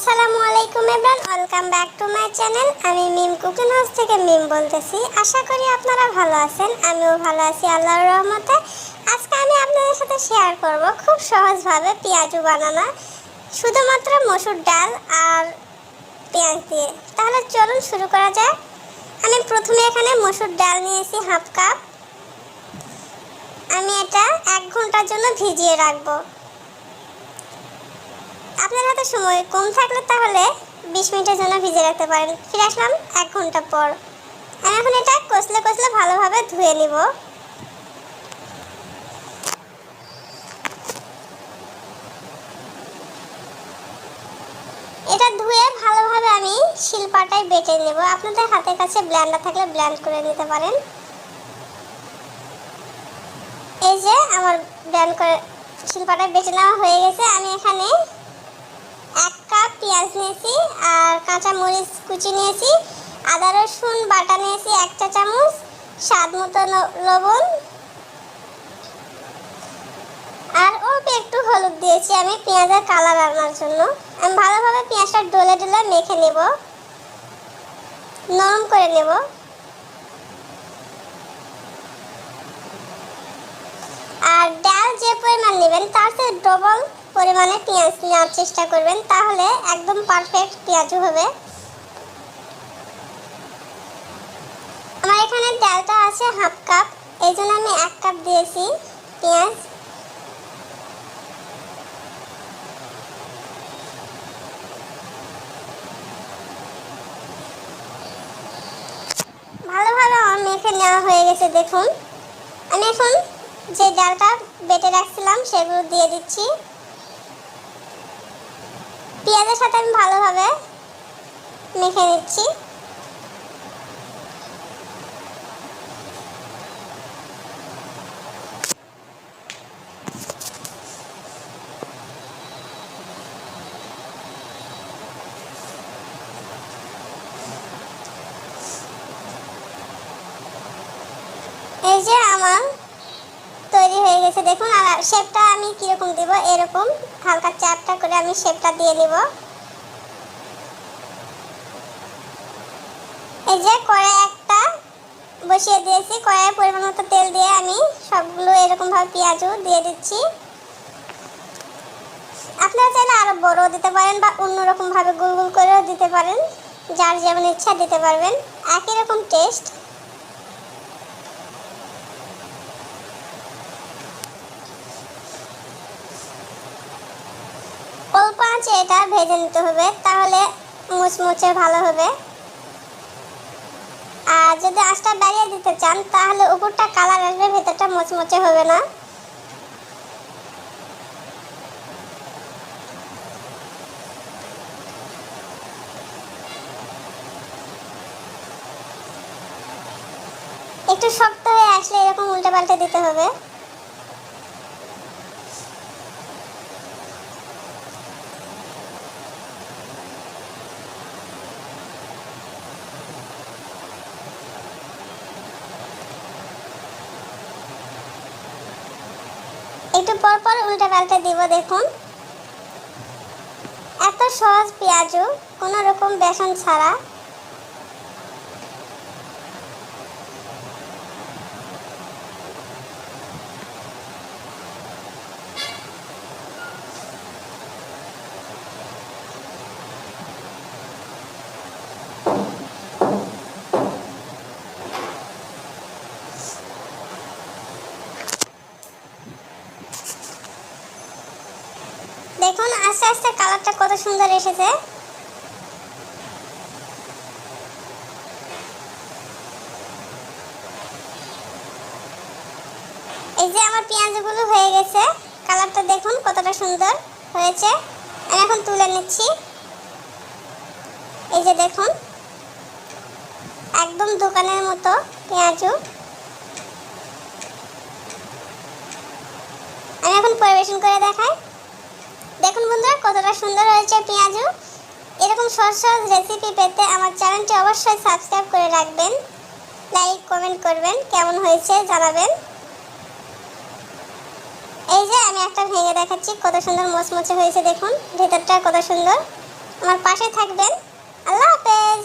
আসসালামু আলাইকুম everyone welcome back to my channel. আমি মিম কুকিং হাউস থেকে মিম বলতেছি। আশা করি আপনারা ভালো আছেন, আমিও ভালো আছি আল্লাহর রহমতে। আজকে আমি আপনাদের সাথে শেয়ার করব খুব সহজভাবে পেঁয়াজু বানানো। শুধুমাত্র মসুর ডাল আর পেঁয়াজ দিয়ে। তাহলে চলুন শুরু করা যাক। আমি প্রথমে এখানে মসুর ডাল নিয়েছি হাফ কাপ। আমি এটা এক ঘণ্টার জন্য ভিজিয়ে রাখব। হাতে সময় কম থাকলে তাহলে বিশ মিনিটের জন্য ভিজে রাখতে পারেন। ফিরে আসলাম এক ঘণ্টা পর। আমি এখন এটা কষলে কষলে ভালোভাবে ধুয়ে নিব। এটা ধুয়ে ভালোভাবে আমি শিলপাটায় বেটে নেব। আপনাদের হাতের কাছে ব্ল্যান্ডার থাকলে ব্ল্যান্ড করে নিতে পারেন। এই যে আমার ব্ল্যান্ড করে শিলপাটায় বেটে নেওয়া হয়ে গেছে। আমি এখানে এক কাপ পেঁয়াজ নিয়েছি আর কাঁচা মরিচ কুচি নিয়েছি, আদা রসুন, বাটা নিয়েছি, এক চা চামচ, স্বাদ মতো লবণ। আর অল্প একটু হলুদ দিয়েছি আমি পেঁয়াজের কালার আনার জন্য। আমি ভালোভাবে পেঁয়াজটা ডলে ডলে মেখে নেব। নরম করে নেব। আর ডাল যে পরিমাণ নেবেন, তার চেয়ে ডবল পরিমাণে পেঁয়াজ নেওয়ার চেষ্টা করবেন, তাহলে একদম পারফেক্ট পেঁয়াজও হবে। আমার এখানে ডালটা আছে হাফ কাপ, এই জন্য আমি এক কাপ দিয়েছি পেঁয়াজ। ভালোভাবে মেখে নেওয়া হয়ে গেছে, দেখুন। আমি এখন যে ডালটা বেটে রাখছিলাম, সেগুলো দিয়ে দিচ্ছি। পেঁয়াজের সাথে আমি ভালোভাবে মেখে নিচ্ছি। এই যে আমার তৈরি হয়ে গেছে। দেখুন, আর শেপটা আমি কীরকম দেব? এরকম, হালকা চাপটা করে আমি শেপটা দিয়ে নিব এই যে কড়াই একটা বসিয়ে দিয়েছি। কড়াইয়ের পরিমাণ মতো তেল দিয়ে আমি সবগুলো এরকমভাবে পেঁয়াজও দিয়ে দিচ্ছি। আপনারা চাইলে আরও বড়ও দিতে পারেন বা অন্যরকমভাবে গুল গুল করেও দিতে পারেন। যার যেমন ইচ্ছা দিতে পারবেন। একই রকম টেস্ট অল্প আঁচে এটা ভেজে নিতে হবে, তাহলে মুচমুচে ভালো হবে। আর যদি আঁচটা বাড়িয়ে দিতে চান, তাহলে উপরটা কালার আসবে, ভেতরটা মুচমুচে হবে না। একটু শক্ত হয়ে আসলে এরকম উল্টে পাল্টে দিতে হবে। একটু পর পর উল্টে পাল্টে দিব দেখুন। এত সহজ পেঁয়াজও কোনো রকম বেসন ছাড়া। আস্তে কালারটা কত সুন্দর এসেছে? এই যে আমার পেঁয়াজগুলো হয়ে গেছে, কালারটা দেখুন কতটা সুন্দর হয়েছে। আমি এখন তুলে নিচ্ছি। এই যে দেখুন, একদম দোকানের মতো পেঁয়াজু। আমি এখন পরিবেশন করে দেখাই। দেখুন বন্ধুরা, কতটা সুন্দর হয়েছে পেঁয়াজু এরকম সহজ সহজ রেসিপি পেতে আমার চ্যানেলটি অবশ্যই সাবস্ক্রাইব করে রাখবেন। লাইক কমেন্ট করবেন, কেমন হয়েছে জানাবেন। এই যে আমি একটা ভেঙে দেখাচ্ছি, কত সুন্দর মচমচে হয়েছে দেখুন, ভেতরটা কত সুন্দর। আমার পাশে থাকবেন। আল্লাহ হাফেজ।